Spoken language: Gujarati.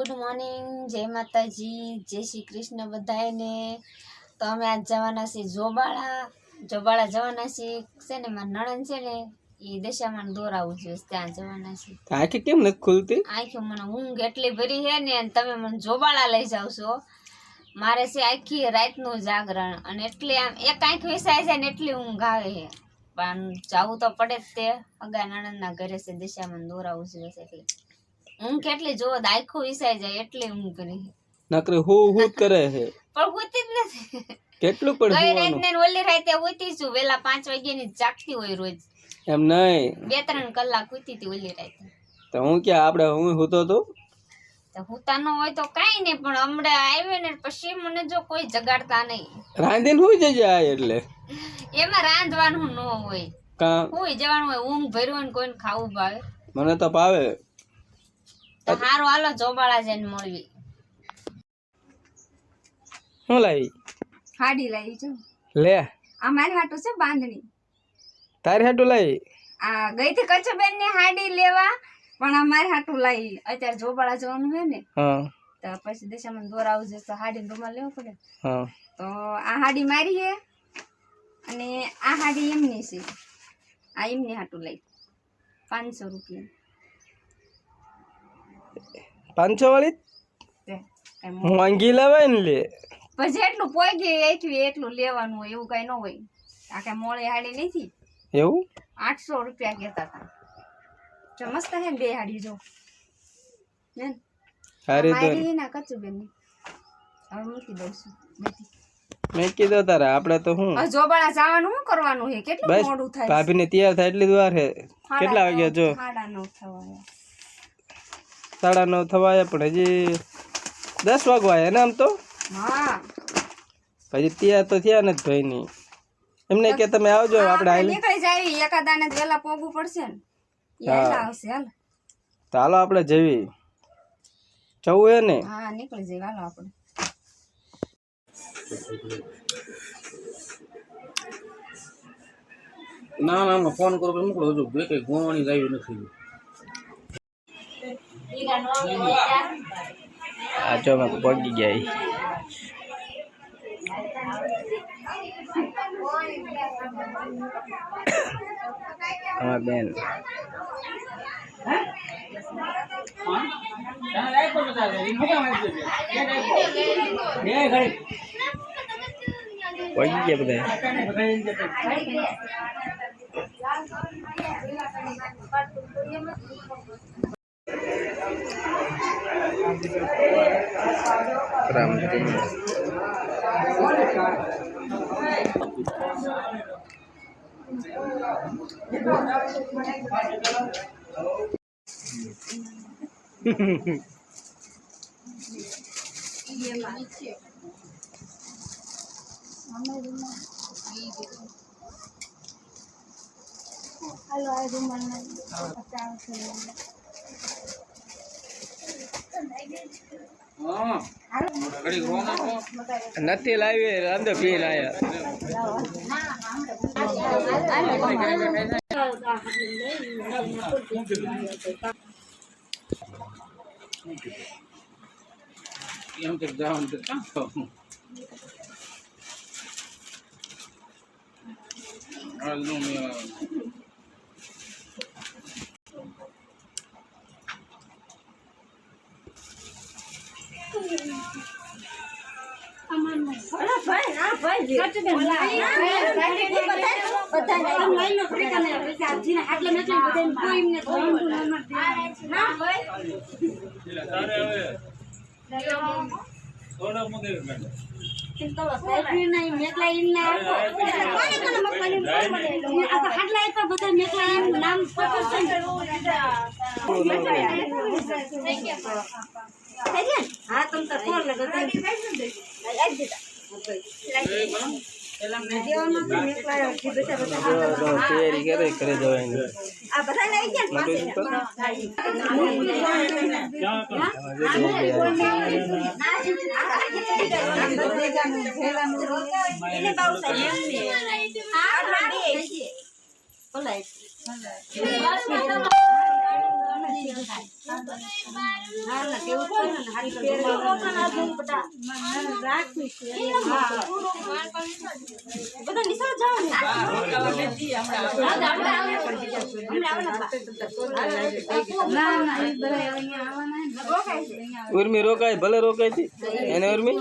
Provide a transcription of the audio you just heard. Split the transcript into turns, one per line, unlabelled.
ગુડ મોર્નિંગ જય માતાજી જય શ્રી કૃષ્ણ બધાને તો અમે આજ જવાના છીએ જોબાળા. જોબાળા જવાના છીએ છે ને મારા નણંદ છે ને એ દશામાં દોરાવું છે ત્યાં જવાના છીએ
આંખે કેમ નથી ખુલતી?
આંખે મને ઊંઘ એટલી ભરી છે ને અને તમે મને જોબાળા લઈ જાવ છો. મારે છે આખી રાતનું જાગરણ અને એટલી આમ એક આંખ વિસાય છે ને એટલી ઊંઘ આવે છે. પણ જવું તો પડે જ તે. અગા નણંદના ઘરે છે દશામાં દોરાવું જોઈએ છે એટલે. ઊંઘ કેટલી? જો આખું વિસાઈ જાય એટલે હું કરી.
નકરે હું હું કરે છે.
પણ હોતી જ નથી.
કેટલું પણ
ગઈ રાત ને ઓલી રાતે હોતી છું વેલા પાંચ વાગ્યાની જાગતી હોય રોજ.
એમ નહીં.
બે ત્રણ કલાક હોતી હતી ઓલી રાતે.
તો હું કે આપણે હું હોતો તો?
તો હોતા ન હોય તો કાઈ નહીં પણ હમણાં આવ્યો ને પછી મને જો કોઈ જગાડતા નહીં.
રાંધીને હોય જજે આ એટલે.
એમાં રાંધવાનું ન હોય.
કા?
હોય જવાનું હોય ઊંઘ ભર્યું ને કોઈને ખાવું ભાવે.
મને તો ભાવે.
તો હારું હાલો ચોબાળા જઈને મળવી
શું લાવી?
હાડી લાવી છું.
લે.
આ મારી હાટું છે બાંધણી.
તારી હાટું લાવી?
આ ગઈ થી કચ્છબેનની હાડી લેવા પણ આ મારી લાવી. અત્યારે જોબાળા જવાનું છે ને તો પછી દિશામાં દોરા આવજે તો હાડી રૂમાલ લેવો પડે. તો આ હાડી મારી છે અને આ હાડી એમની છે. આ એમની હાટું લઈ પાંચસો રૂપિયા.
પાંચસો વાળી મોંઘી લેવાય ને લે.
પછી એટલું પોગી એટલું એટલું લેવાનું હોય એવું કઈ ન હોય. આ કઈ મોડે હાડી નથી.
એવું?
આઠસો રૂપિયા કહેતા હતા. મસ્ત હે બે હાડી જો. ને?
તો
ના કચુબેનની હવે મૂકી દઉં છું
મેં કીધું તારે આપણે તો
હું? જોબાળા જવાનું શું કરવાનું છે કેટલું મોડું થાય
ભાભીને તૈયાર થાય એટલી વાર છે કેટલા વાગ્યા જો?
સાડા નવ થવા.
સાડા નવ થવા આવ્યા પણ હજી દસ વાગવાય ને આમ તો?
હા.
પછી ત્યાં તો થયા ને ભાઈ ની એમને કે તમે આવજો આપણે હાલ
નીકળી જાય એકાદાને જ પોગવું પડશે ને. આવશે હાલ.
તો હાલો આપણે જવી જવું હે ને?
હા નીકળી જઈએ હાલો આપણે.
ના ના ના ફોન કરો મોકલો. હજુ બે કઈ ગોવાની જ આવી નથી.
આ જો અમે પગી ગયા અમાર બેન. પગી ગયા બધા. રામ
હા ઘડી ગોવાનો
નથી લાવી અંદર પી લાયા
એમ તો જવાનું તો ક્યાં તમ તો નો મેળ આવે.
તૈયારી કરે ઘરે જવાની મોટું
ઉર્મી રોકાય ભલે રોકાય છે. એને ઉર્મી?